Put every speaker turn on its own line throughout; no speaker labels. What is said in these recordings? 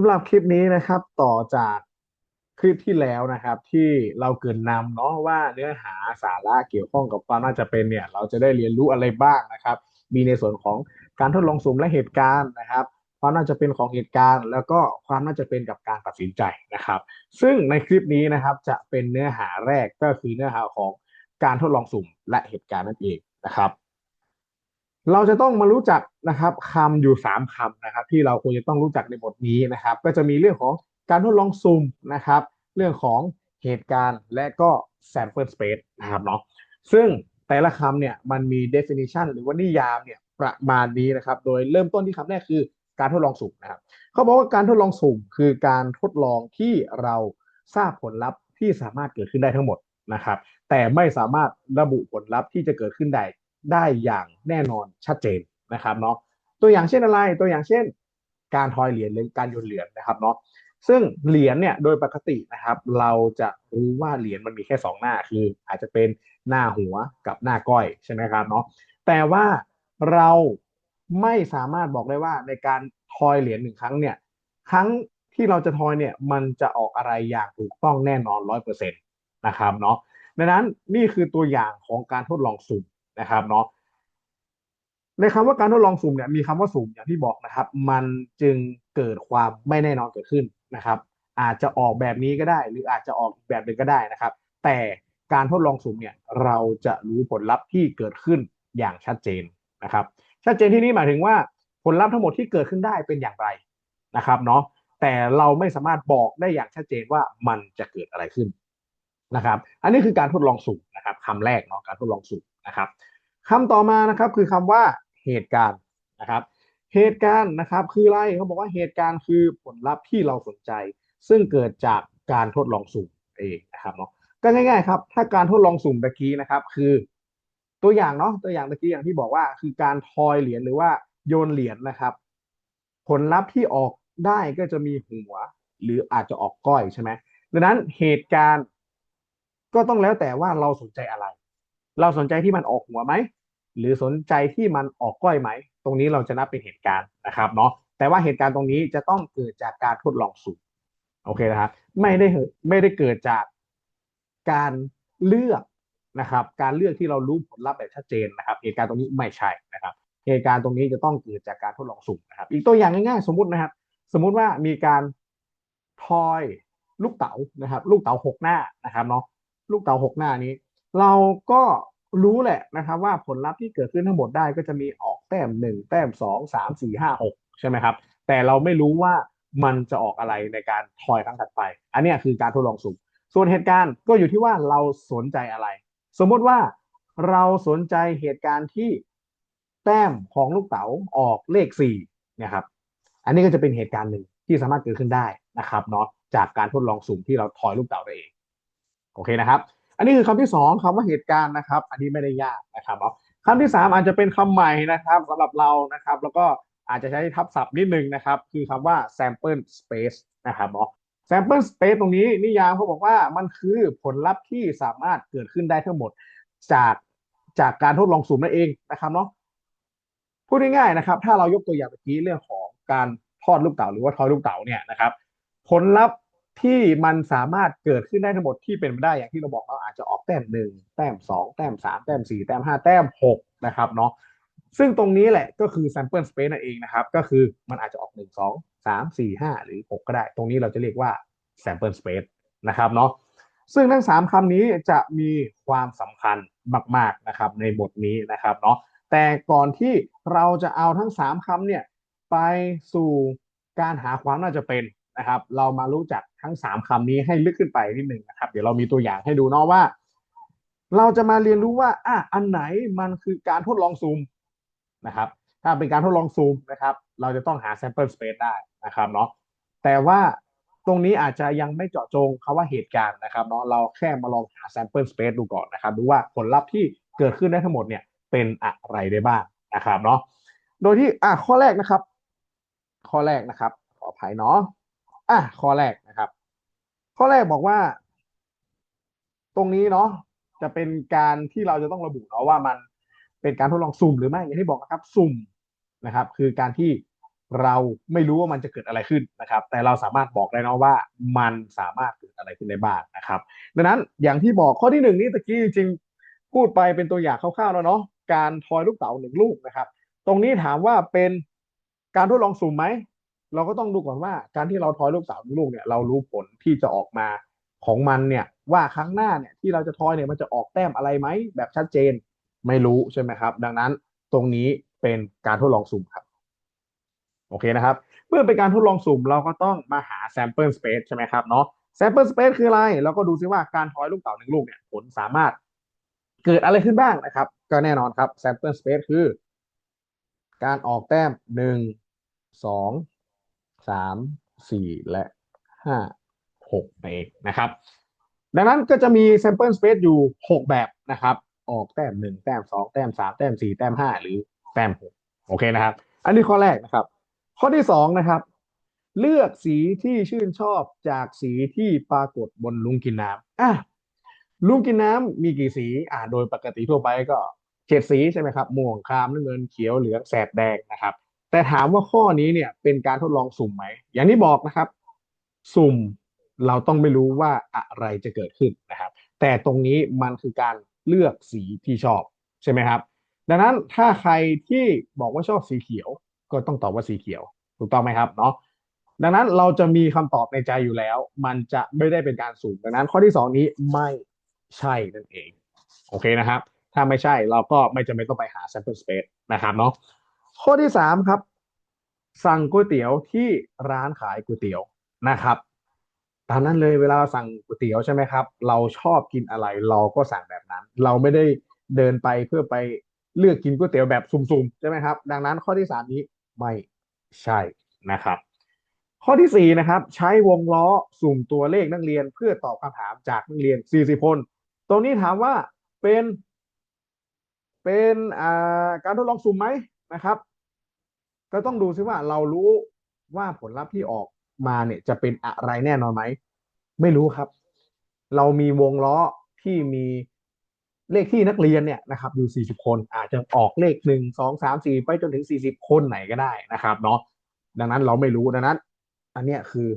สำหรับคลิปนี้นะครับ ต่อจากคลิปที่แล้วนะครับ ที่เราเกินนำเนาะว่าเนื้อหาสาระเกี่ยวข้องกับความน่าจะเป็นเนี่ย เราจะได้เรียนรู้อะไรบ้างนะครับ มีในส่วนของการทดลองสุ่มและเหตุการณ์นะครับ ความน่าจะเป็นของเหตุการณ์ แล้วก็ความน่าจะเป็นกับการตัดสินใจนะครับ ซึ่งในคลิปนี้นะครับจะเป็นเนื้อหาแรกก็คือเนื้อหาของการทดลองสุ่มและเหตุการณ์นั่นเองนะครับ เราจะต้องมารู้จักนะครับคำอยู่ 3คำนะครับ ที่เราควรจะต้องรู้จักในบทนี้นะครับ ก็จะมีเรื่องของการทดลองสุ่มนะครับ เรื่องของเหตุการณ์และก็ sample space นะครับเนาะซึ่งแต่ละคำเนี่ยมันมี definition หรือว่านิยามเนี่ยประมาณนี้นะครับ โดยเริ่มต้นที่คำแรกคือการทดลองสุ่มนะครับเขาบอกว่าการทดลองสุ่มคือการทดลองที่เราทราบผลลัพธ์ที่สามารถเกิดขึ้นได้ทั้งหมดนะครับ แต่ไม่สามารถระบุผลลัพธ์ที่จะเกิดขึ้นได้ ได้อย่างแน่นอนชัดเจนนะครับเนาะตัวอย่างเช่นอะไรตัวอย่างเช่น การทอยเหรียญหรือการโยนเหรียญนะครับเนาะซึ่งเหรียญเนี่ยโดยปกตินะครับ เราจะรู้ว่าเหรียญมันมีแค่สองหน้าคือ อาจจะเป็นหน้าหัวกับหน้าก้อยใช่ไหมครับเนาะแต่ว่าเราไม่สามารถบอกได้ว่าในการทอยเหรียญหนึ่งครั้งเนี่ยครั้งที่เราจะทอยเนี่ยมันจะออกอะไรอย่างถูกต้องแน่นอนร้อยเปอร์เซ็นต์นะครับเนาะดังนั้นนี่คือตัวอย่างของการทดลองสุ่ม นะครับเนาะในคำว่าการทดลองสุ่มเนี่ยมีคำว่าสุ่มอย่างที่บอกนะครับ มันจึงเกิดความไม่แน่นอนเกิดขึ้นนะครับ อาจจะออกแบบนี้ก็ได้ หรืออาจจะออกแบบหนึ่งก็ได้นะครับ แต่การทดลองสุ่มเนี่ยเราจะรู้ผลลัพธ์ที่เกิดขึ้นอย่างชัดเจนนะครับ ชัดเจนที่นี้หมายถึงว่าผลลัพธ์ทั้งหมดที่เกิดขึ้นได้เป็นอย่างไรนะครับเนาะแต่เราไม่สามารถบอกได้อย่างชัดเจนว่ามันจะเกิดอะไรขึ้น นะครับ อันนี้คือการทดลองสุ่มนะครับคำแรกเนาะการทดลองสุ่มนะครับคำต่อมานะครับคือคำว่าเหตุการณ์นะครับ เหตุการณ์นะครับคืออะไรเขาบอกว่าเหตุการณ์คือผลลัพธ์ที่เราสนใจ ซึ่งเกิดจากการทดลองสุ่มเองนะครับเนาะก็ง่าย ๆ ครับ ถ้าการทดลองสุ่มตะกี้นะครับ คือตัวอย่างเนาะตัวอย่างตะกี้อย่างที่บอกว่า คือการทอยเหรียญหรือว่าโยนเหรียญนะครับ ผลลัพธ์ที่ออกได้ก็จะมีหัว หรืออาจจะออกก้อยใช่ไหมดังนั้นเหตุการณ์ ก็ต้องแล้วแต่ว่าเราสนใจอะไร เราสนใจที่มันออกหัวไหม หรือสนใจที่มันออกก้อยไหม ตรงนี้เราจะนับเป็นเหตุการณ์นะครับเนาะ แต่ว่าเหตุการณ์ตรงนี้จะต้องเกิดจากการทดลองสุ่มโอเคนะครับ ไม่ได้ไม่ได้เกิดจากการเลือกนะครับ การเลือกที่เรารู้ผลลัพธ์แบบชัดเจนนะครับ เหตุการณ์ตรงนี้ไม่ใช่นะครับ เหตุการณ์ตรงนี้จะต้องเกิดจากการทดลองสุ่มนะครับ อีกตัวอย่างง่ายๆ สมมุตินะครับ สมมุติว่ามีการทอยลูกเต๋านะครับ ลูกเต๋าหกหน้านะครับเนาะ ลูกเต๋าหกหน้านี้ เราก็รู้แหละนะครับว่าผลลัพธ์ที่เกิดขึ้นทั้งหมดได้ก็จะมีออกแต้มหนึ่งแต้มสองสามสี่ห้าหกใช่ไหมครับ แต่เราไม่รู้ว่ามันจะออกอะไรในการทอยครั้งถัดไป อันนี้คือการทดลองสุ่มส่วนเหตุการณ์ก็อยู่ที่ว่าเราสนใจอะไร สมมติว่าเราสนใจเหตุการณ์ที่แต้มของลูกเต๋าออกเลขสี่นะครับ อันนี้ก็จะเป็นเหตุการณ์หนึ่งที่สามารถเกิดขึ้นได้นะครับเนาะจากการทดลองสุ่มที่เราทอยลูกเต๋าได้เอง โอเคนะครับ อันนี้คือคำที่สองคำว่าเหตุการณ์นะครับ อันนี้ไม่ได้ยากนะครับเนาะคำที่สามอาจจะเป็นคำใหม่นะครับสำหรับเรานะครับ แล้วก็อาจจะใช้ทับศัพท์นิดนึงนะครับ คือคำว่า sample space นะครับเนาะ sample space ตรงนี้นิยามเขาบอกว่ามันคือผลลัพธ์ที่สามารถเกิดขึ้นได้ทั้งหมดจากจากการทดลองสุ่มนั่นเองนะครับเนาะพูดง่ายๆนะครับ ถ้าเรายกตัวอย่างเมื่อกี้เรื่องของการทอดลูกเต๋าหรือว่าทอยลูกเต๋าเนี่ยนะครับ ผลลัพธ์ ที่มันสามารถเกิดขึ้นได้ทั้งหมดที่เป็นไปได้อย่างที่เราบอกเราอาจจะออกแต้มหนึ่งแต้มสองแต้มสามแต้มสี่แต้มห้าแต้มหกนะครับเนาะซึ่งตรงนี้แหละก็คือ sample space นั่นเองนะครับ ก็คือมันอาจจะออกหนึ่งสองสามสี่ห้าหรือหกก็ได้ ตรงนี้เราจะเรียกว่า sample space นะครับเนาะซึ่งทั้งสามคำนี้จะมีความสำคัญมากๆนะครับในบทนี้นะครับเนาะแต่ก่อนที่เราจะเอาทั้งสามคำเนี่ยไปสู่การหาความน่าจะเป็นนะครับ เรามารู้จัก ทั้งสามคำนี้ให้ลึกขึ้นไปนิดหนึ่งนะครับ เดี๋ยวเรามีตัวอย่างให้ดูเนาะว่า เราจะมาเรียนรู้ว่าอะอันไหนมันคือการทดลองซูมนะครับ ถ้าเป็นการทดลองซูมนะครับ เราจะต้องหา sample space ได้นะครับเนาะแต่ว่าตรงนี้อาจจะยังไม่เจาะจงคาว่าเหตุการณ์นะครับเนาะเราแค่มาลองหา sample space ดูก่อนนะครับ ดูว่าผลลัพธ์ที่เกิดขึ้นได้ทั้งหมดเนี่ยเป็นอะไรได้บ้างนะครับเนาะโดยที่อะข้อแรกนะครับ ข้อแรกนะครับ ขออภัยเนาะอะข้อแรก ข้อแรกบอกว่า ตรงนี้เนาะจะเป็นการที่เราจะต้องระบุเนาะว่ามันเป็นการทดลองสุ่มหรือไม่อย่างที่บอกนะครับ สุ่มนะครับ คือการที่เราไม่รู้ว่ามันจะเกิดอะไรขึ้นนะครับ แต่เราสามารถบอกได้นะว่ามันสามารถเกิดอะไรขึ้นได้บ้างนะครับ ดังนั้นอย่างที่บอกข้อที่หนึ่งนี้ตะกี้จริงพูดไปเป็นตัวอย่างคร่าวๆแล้วเนาะการทอยลูกเต๋าหนึ่งลูกนะครับ ตรงนี้ถามว่าเป็นการทดลองสุ่มไหม เราก็ต้องดูก่อนว่าการที่เราทอยลูกเต๋าหนึ่งลูกเนี่ยเรารู้ผลที่จะออกมาของมันเนี่ยว่าครั้งหน้าเนี่ยที่เราจะทอยเนี่ยมันจะออกแต้มอะไรไหมแบบชัดเจนไม่รู้ใช่ไหมครับ ดังนั้นตรงนี้เป็นการทดลองสุ่มครับโอเคนะครับ เมื่อเป็นการทดลองสุ่มเราก็ต้องมาหา sample space ใช่ไหมครับเนาะ sample space คืออะไร เราก็ดูซิว่าการทอยลูกเต๋าหนึ่งลูกเนี่ยผลสามารถเกิดอะไรขึ้นบ้างนะครับ ก็แน่นอนครับ sample space คือ การออกแต้มหนึ่งสอง สามสี่และห้าหกเองนะครับ ดังนั้นก็จะมี sample space อยู่หกแบบนะครับ ออกแต้มหนึ่งแต้มสองแต้มสามแต้มสี่แต้มห้าหรือแต้มหกโอเคนะครับ อันนี้ข้อแรกนะครับ ข้อที่สองนะครับ เลือกสีที่ชื่นชอบจากสีที่ปรากฏบนลุงกินน้ำอะลุงกินน้ำมีกี่สีอ่าโดยปกติทั่วไปก็เจ็ดสีใช่ไหมครับม่วงครามน้ำเงินเขียวเหลืองแสดแดงนะครับ แต่ถามว่าข้อนี้เนี่ยเป็นการทดลองสุ่มไหม อย่างที่บอกนะครับ สุ่มเราต้องไม่รู้ว่าอะไรจะเกิดขึ้นนะครับ แต่ตรงนี้มันคือการเลือกสีที่ชอบใช่ไหมครับ ดังนั้นถ้าใครที่บอกว่าชอบสีเขียว ก็ต้องตอบว่าสีเขียว ถูกต้องไหมครับเนาะดังนั้นเราจะมีคำตอบในใจอยู่แล้ว มันจะไม่ได้เป็นการสุ่มดังนั้น ข้อที่สองนี้ไม่ใช่นั่นเอง โอเคนะครับ ถ้าไม่ใช่เราก็ไม่จำเป็นต้องไปหา sample space นะครับเนาะ ข้อที่สามครับ สั่งก๋วยเตี๋ยวที่ร้านขายก๋วยเตี๋ยวนะครับ ตามนั้นเลยเวลาสั่งก๋วยเตี๋ยวใช่ไหมครับ เราชอบกินอะไรเราก็สั่งแบบนั้น เราไม่ได้เดินไปเพื่อไปเลือกกินก๋วยเตี๋ยวแบบสุ่มๆใช่ไหมครับ ดังนั้นข้อที่สามนี้ไม่ใช่นะครับ ข้อที่สี่นะครับ ใช้วงล้อสุ่มตัวเลขนักเรียนเพื่อตอบคำถามจากนักเรียน40คนตรงนี้ถามว่าเป็นเป็นอ่าการทดลองสุ่มไหม นะครับ ก็ต้องดูซิว่าเรารู้ว่าผลลัพธ์ที่ออกมาเนี่ยจะเป็นอะไรแน่นอนไหม ไม่รู้ครับ เรามีวงล้อที่มีเลขที่นักเรียนเนี่ยนะครับอยู่ 40 คน อาจจะออกเลขหนึ่งสองสามสี่ไปจนถึง 40 คนไหนก็ได้นะครับเนาะดังนั้นเราไม่รู้ดังนั้น อันเนี้ยคือ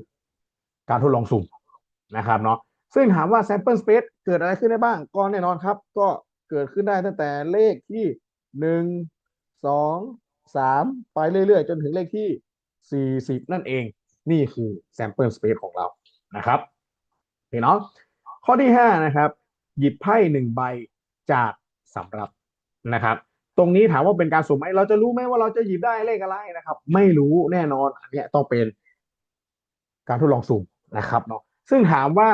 การทดลองสุ่มนะครับเนาะซึ่งถามว่า sample space เกิดอะไรขึ้นได้บ้าง ก็แน่นอนครับ ก็เกิดขึ้นได้ตั้งแต่เลขที่หนึ่ง สองสามไปเรื่อยๆ จนถึงเลขที่สี่สิบนั่นเอง นี่คือ sample space ของเรานะครับโอเคเนาะข้อที่ห้านะครับ หยิบไพ่หนึ่งใบจากสำรับนะครับ ตรงนี้ถามว่าเป็นการสุ่มไหมเราจะรู้ไหมว่าเราจะหยิบได้เลขอะไรนะครับ ไม่รู้แน่นอนอันนี้ต้องเป็นการทดลองสุ่มนะครับเนาะซึ่งถามว่า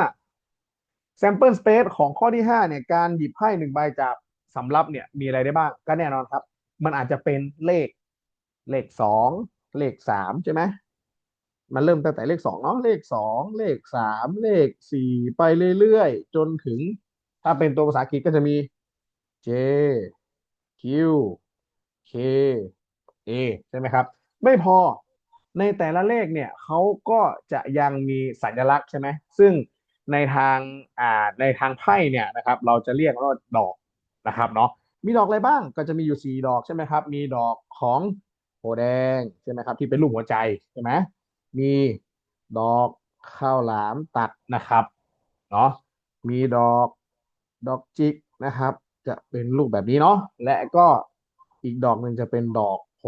sample space ของข้อที่ห้าเนี่ย การหยิบไพ่หนึ่งใบจากสำรับเนี่ยมีอะไรได้บ้าง ก็แน่นอนครับ มันอาจจะเป็นเลขเลขสองเลขสามใช่ไหมมันเริ่มตั้งแต่เลขสองเนาะเลขสองเลขสามเลขสี่ไปเรื่อยๆ จนถึง ถ้าเป็นตัวภาษาอังกฤษก็จะมี J Q K A ใช่ไหมครับ ไม่พอในแต่ละเลขเนี่ยเขาก็จะยังมีสัญลักษณ์ใช่ไหมซึ่งในทางอ่าในทางไพ่เนี่ยนะครับ เราจะเรียกว่าดอกนะครับเนาะ มีดอกอะไรบ้างก็จะมีอยู่สี่ดอกใช่ไหมครับ มีดอกของโพแดงใช่ไหมครับ ที่เป็นรูปหัวใจใช่ไหมมีดอกข้าวหลามตัดนะครับเนาะมีดอกดอกจิกนะครับ จะเป็นรูปแบบนี้เนาะและก็อีกดอกหนึ่งจะเป็นดอกโพ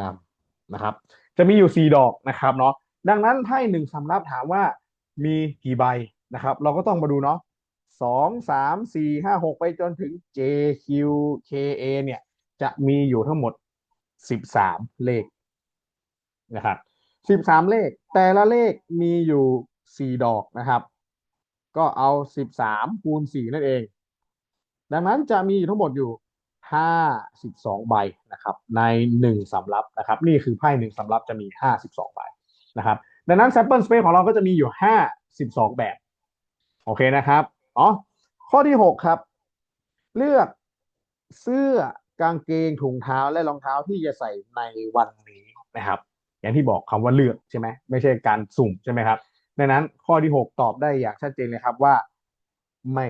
ดำนะครับ จะมีอยู่สี่ดอกนะครับเนาะดังนั้นไพ่หนึ่งสำรับถามว่ามีกี่ใบนะครับ เราก็ต้องมาดูเนาะ สองสามสี่ห้าหกไปจนถึง J Q K A เนี่ย จะมีอยู่ทั้งหมดสิบสามเลขนะครับสิบสามเลข แต่ละเลขมีอยู่สี่ดอกนะครับ ก็เอาสิบสามคูณสี่นั่นเอง ดังนั้นจะมีอยู่ทั้งหมดอยู่ห้าสิบสองใบนะครับ ในหนึ่งสำรับนะครับ นี่คือไพ่หนึ่งสำรับจะมีห้าสิบสองใบนะครับ ดังนั้น sample space ของเราก็จะมีอยู่ห้าสิบสองแบบ โอเคนะครับ อ๋อข้อที่หกครับ เลือกเสื้อกางเกงถุงเท้าและรองเท้าที่จะใส่ในวันนี้นะครับ อย่างที่บอกคำว่าเลือกใช่ไหมไม่ใช่การสุ่มใช่ไหมครับดังนั้นข้อที่หกตอบได้อย่างชัดเจนเลยครับว่าไม่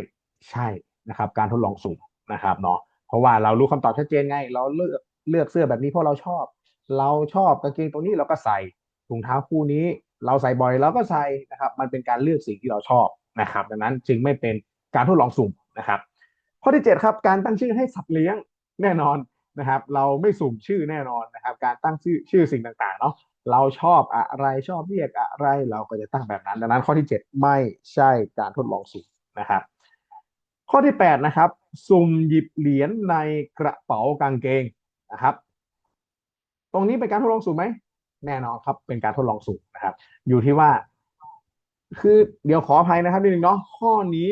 ใช่นะครับ การทดลองสุ่มนะครับเนาะเพราะว่าเรารู้คำตอบชัดเจนไง เราเลือกเลือกเสื้อแบบนี้เพราะเราชอบ เราชอบกางเกงตัวนี้เราก็ใส่ถุงเท้าคู่นี้ เราใส่บ่อยเราก็ใส่นะครับ มันเป็นการเลือกสิ่งที่เราชอบ นะครับ ดังนั้นจึงไม่เป็นการทดลองสุ่มนะครับ ข้อที่7ครับการตั้งชื่อให้สัตว์เลี้ยงแน่นอนนะครับ เราไม่สุ่มชื่อแน่นอนนะครับ การตั้งชื่อชื่อสิ่งต่างๆเนาะเราชอบอะไรชอบเรียกอะไรเราก็จะตั้งแบบนั้น ดังนั้นข้อที่ 7 ไม่ใช่การทดลองสุ่มนะครับ ข้อที่8นะครับสุ่มหยิบเหรียญในกระเป๋ากางเกงนะครับ ตรงนี้เป็นการทดลองสุ่มไหมแน่นอนครับเป็นการทดลองสุ่มนะครับ อยู่ที่ว่า คือเดี๋ยวขออภัยนะครับนิดนึงเนาะข้อนี้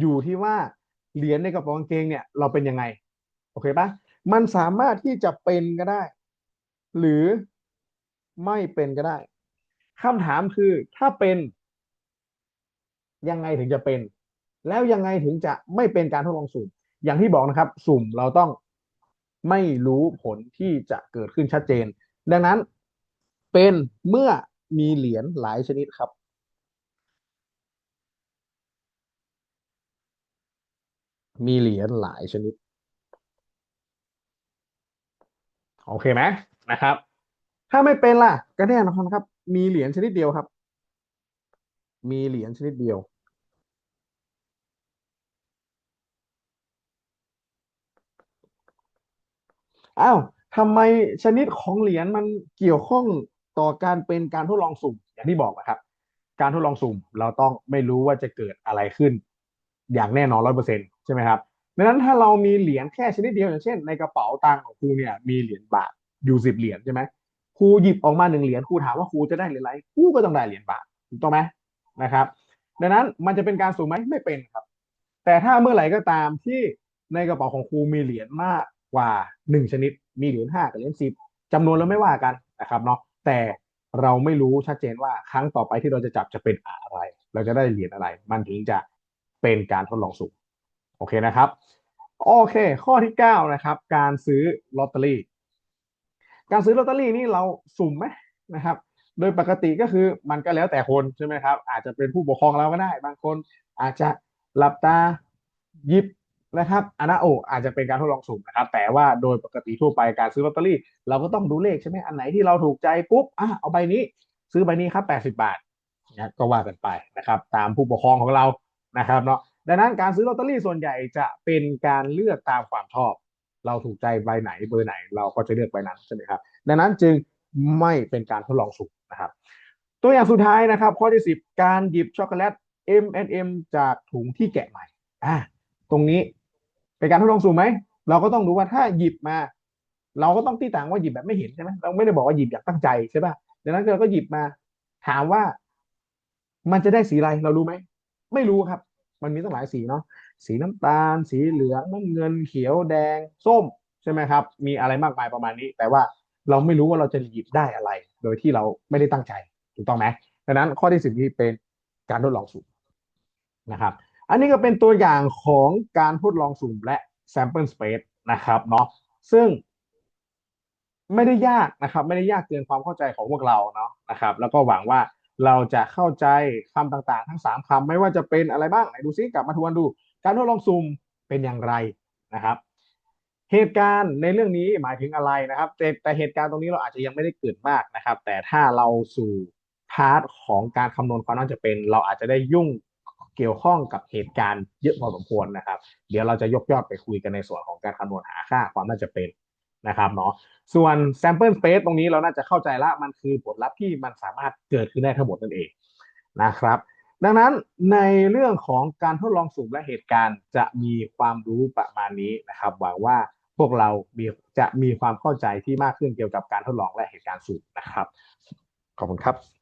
อยู่ที่ว่าเหรียญในกระเป๋ากางเกงเนี่ยเราเป็นยังไง โอเคปะมันสามารถที่จะเป็นก็ได้ หรือไม่เป็นก็ได้คำถามคือถ้าเป็น ยังไงถึงจะเป็น แล้วยังไงถึงจะไม่เป็นการทดลองสุ่ม อย่างที่บอกนะครับ สุ่มเราต้องไม่รู้ผลที่จะเกิดขึ้นชัดเจน ดังนั้นเป็นเมื่อมีเหรียญหลายชนิดครับ มีเหรียญหลายชนิด โอเคไหมนะครับ ถ้าไม่เป็นล่ะ ก็แน่นอนครับ มีเหรียญชนิดเดียวครับ มีเหรียญชนิดเดียว อ้าวทำไมชนิดของเหรียญมันเกี่ยวข้องต่อการเป็นการทดลองสุ่มอย่างที่บอกนะครับ การทดลองสุ่มเราต้องไม่รู้ว่าจะเกิดอะไรขึ้น อย่างแน่นอนร้อยเปอร์เซ็นต์ ใช่ไหมครับดังนั้นถ้าเรามีเหรียญแค่ชนิดเดียวอย่างเช่น ในกระเป๋าตังค์ของครูเนี่ยมีเหรียญบาทอยู่สิบเหรียญใช่ไหมครูหยิบออกมาหนึ่งเหรียญครูถามว่าครูจะได้เหรียญอะไรครูก็ต้องได้เหรียญบาทถูกต้องไหมนะครับ ดังนั้นมันจะเป็นการสุ่มไหมไม่เป็นครับ แต่ถ้าเมื่อไหร่ก็ตามที่ในกระเป๋าของครูมีเหรียญมากกว่าหนึ่งชนิด มีเหรียญห้ากับเหรียญสิบจำนวนเราไม่ว่ากันนะครับเนาะแต่เราไม่รู้ชัดเจนว่าครั้งต่อไปที่เราจะจับจะเป็นอะไร เราจะได้เหรียญอะไร มันถึงจะเป็นการทดลองสุ่ม โอเคนะครับ โอเค ข้อที่เก้านะครับ การซื้อลอตเตอรี่ การซื้อลอตเตอรี่นี่เราสุ่มไหมนะครับ โดยปกติก็คือมันก็แล้วแต่คนใช่ไหมครับ อาจจะเป็นผู้ปกครองเราก็ได้ บางคนอาจจะหลับตาหยิบนะครับอันนั้นโอ้อาจจะเป็นการทดลองสุ่มนะครับ แต่ว่าโดยปกติทั่วไปการซื้อลอตเตอรี่ เราก็ต้องดูเลขใช่ไหมอันไหนที่เราถูกใจปุ๊บอะเอาใบนี้ ซื้อใบนี้ครับแปดสิบาทนะก็ว่ากันไปนะครับ ตามผู้ปกครองของเรานะครับเนาะ ดังนั้นการซื้อลอตเตอรี่ส่วนใหญ่จะเป็นการเลือกตามความชอบ เราถูกใจใบไหนเบอร์ไหน เราก็จะเลือกใบนั้นใช่ไหมครับ ดังนั้นจึงไม่เป็นการทดลองสุ่มนะครับ ตัวอย่างสุดท้ายนะครับ ข้อที่สิบการหยิบช็อกโกแลต M&M จากถุงที่แกะใหม่อ่าตรงนี้เป็นการทดลองสุ่มไหมเราก็ต้องดูว่าถ้าหยิบมา เราก็ต้องตีต่างว่าหยิบแบบไม่เห็นใช่ไหมเราไม่ได้บอกว่าหยิบอย่างตั้งใจใช่ป่ะดังนั้นเราก็หยิบมา ถามว่า มันจะได้สีอะไรเรารู้ไหมไม่รู้ครับ มันมีตั้งหลายสีเนาะสีน้ำตาล สีเหลืองน้ำเงินเขียวแดงส้มใช่ไหมครับ มีอะไรมากมายประมาณนี้ แต่ว่าเราไม่รู้ว่าเราจะหยิบได้อะไร โดยที่เราไม่ได้ตั้งใจถูกต้องไหมดังนั้นข้อที่สิบนี้เป็นการทดลองสุ่มนะครับ อันนี้ก็เป็นตัวอย่างของการทดลองสุ่มและ sample space นะครับเนาะซึ่งไม่ได้ยากนะครับ ไม่ได้ยากเกินความเข้าใจของพวกเราเนาะนะครับ แล้วก็หวังว่า เราจะเข้าใจคำต่างๆ ทั้งสามคำไม่ว่าจะเป็นอะไรบ้างไหนดูซิกลับมาทวนดู การทดลองสุ่มเป็นอย่างไรนะครับ เหตุการณ์ในเรื่องนี้หมายถึงอะไรนะครับแต่แต่เหตุการณ์ตรงนี้เราอาจจะยังไม่ได้เกิดมากนะครับ แต่ถ้าเราสู่พาร์ทของการคำนวณความน่าจะเป็น เราอาจจะได้ยุ่งเกี่ยวข้องกับเหตุการณ์เยอะพอสมควรนะครับ เดี๋ยวเราจะยกยอดไปคุยกันในส่วนของการคำนวณหาค่าความน่าจะเป็น นะครับเนาะส่วน sample space ตรงนี้เราน่าจะเข้าใจละมันคือผลลัพธ์ที่มันสามารถเกิดขึ้นได้ทั้งหมดนั่นเองนะครับดังนั้นในเรื่องของการทดลองสุ่มและเหตุการณ์จะมีความรู้ประมาณนี้นะครับหวังว่าพวกเรามีจะมีความเข้าใจที่มากขึ้นเกี่ยวกับการทดลองและเหตุการณ์สุ่มนะครับ ขอบคุณครับ